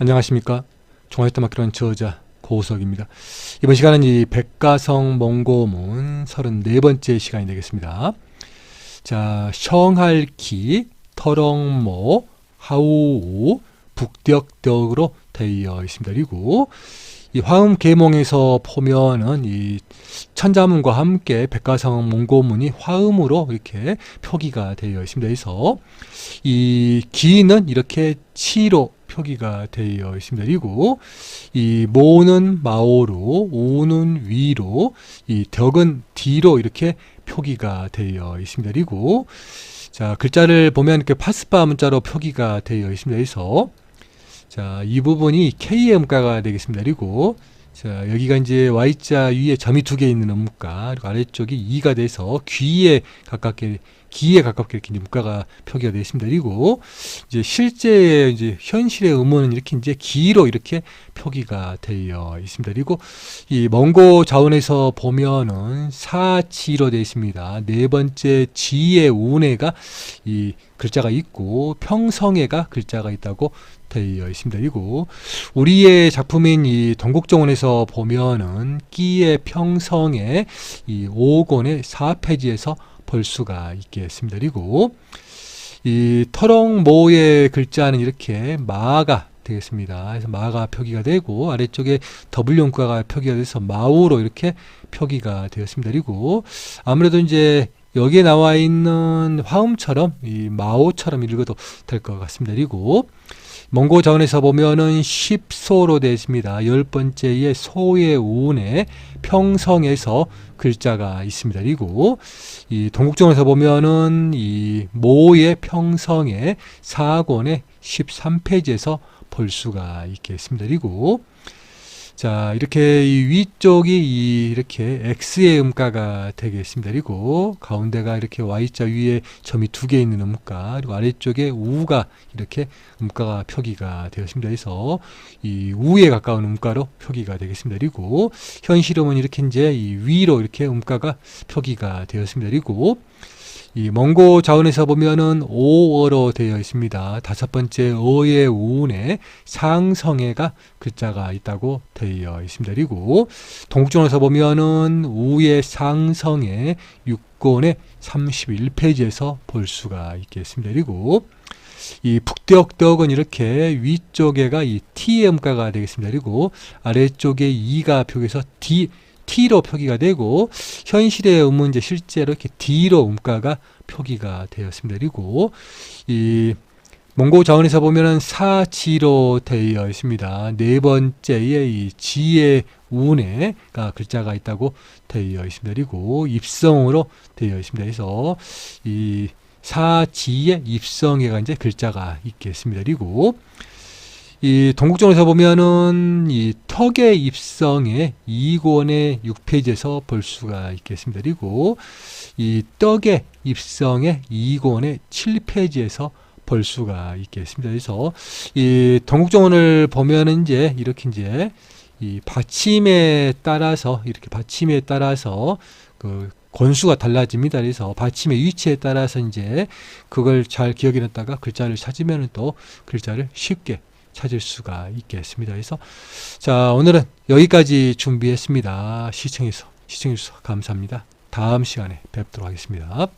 안녕하십니까. 종합대학교론 저자 고우석입니다. 이번 시간은 이 백가성 몽고문 34번째 시간이 되겠습니다. 자, 성할키, 터렁모, 하우우, 북덕덕으로 되어 있습니다. 그리고 이 화음 계몽에서 보면은 이 천자문과 함께 백가성 몽고문이 화음으로 이렇게 표기가 되어 있습니다. 그래서 이 기는 이렇게 치로 표기가 되어 있습니다. 그리고 이 모는 마오로, 우는 위로, 이 덕은 뒤로 이렇게 표기가 되어 있습니다. 그리고 자 글자를 보면 이렇게 파스파 문자로 표기가 되어 있습니다. 그래서 자, 이 부분이 K의 음가가 되겠습니다. 그리고 자, 여기가 이제 Y자 위에 점이 두 개 있는 음가, 그리고 아래쪽이 2가 돼서 귀에 가깝게 기에 가깝게 이렇게 음가가 표기가 되어 있습니다. 그리고 이제 실제 이제 현실의 음원은 이렇게 이제 기로 이렇게 표기가 되어 있습니다. 그리고 이 몽고 자원에서 보면은 사지로 되어 있습니다. 네 번째 지의 운해가 이 글자가 있고 평성애가 글자가 있다고 되어 있습니다. 그리고 우리의 작품인 이 동국정원에서 보면은 끼의 평성의 이 5권의 4페이지에서 볼 수가 있겠습니다. 그리고 이 터렁모의 글자는 이렇게 마가 되겠습니다. 그래서 마가 표기가 되고 아래쪽에 W 음가가 표기가 돼서 마우로 이렇게 표기가 되었습니다. 그리고 아무래도 이제 여기에 나와 있는 화음처럼 이 마오처럼 읽어도 될 것 같습니다. 그리고 몽고 자원에서 보면은 10소로 되어 있습니다. 열 번째에 소의 운에 평성에서 글자가 있습니다. 그리고 이 동국정에서 보면은 이 모의 평성의 4권의 13페이지에서 볼 수가 있겠습니다. 그리고 자 이렇게 이 위쪽이 이 이렇게 X의 음가가 되겠습니다. 그리고 가운데가 이렇게 Y자 위에 점이 두 개 있는 음가 그리고 아래쪽에 우가 이렇게 음가가 표기가 되었습니다. 그래서 이 우에 가까운 음가로 표기가 되겠습니다. 그리고 현실음은 이렇게 이제 이 위로 이렇게 음가가 표기가 되었습니다. 그리고 이 몽고 자원에서 보면은 오어로 되어 있습니다. 다섯 번째 어의 우운에 상성애가 글자가 있다고 되어 있습니다. 그리고 동국정에서 보면은 우의 상성애 6권의 31페이지에서 볼 수가 있겠습니다. 그리고 이 북덕덕은 이렇게 위쪽에가 이 T의 음가가 되겠습니다. 그리고 아래쪽에 E가 표기해서 D T로 표기가 되고 현실의 음은 이제 실제로 이렇게 D로 음가가 표기가 되었습니다. 그리고 이 몽고 자원에서 보면은 사지로 되어 있습니다. 네 번째에 이 지의 운에가 글자가 있다고 되어 있습니다. 그리고 입성으로 되어 있습니다. 그래서 이 사지의 입성에가 이제 글자가 있겠습니다. 그리고 이 동국정에서 보면은 이 턱의 입성의 2권의 6페이지에서 볼 수가 있겠습니다. 그리고 이 떡의 입성의 2권의 7페이지에서 볼 수가 있겠습니다. 그래서 이 동국정원을 보면은 이제 이렇게 이제 이 받침에 따라서 이렇게 받침에 따라서 그 권수가 달라집니다. 그래서 받침의 위치에 따라서 이제 그걸 잘 기억해 놨다가 글자를 찾으면 또 글자를 쉽게 찾을 수가 있겠습니다. 그래서 자 오늘은 여기까지 준비했습니다. 시청해서 시청해 주셔서 감사합니다. 다음 시간에 뵙도록 하겠습니다.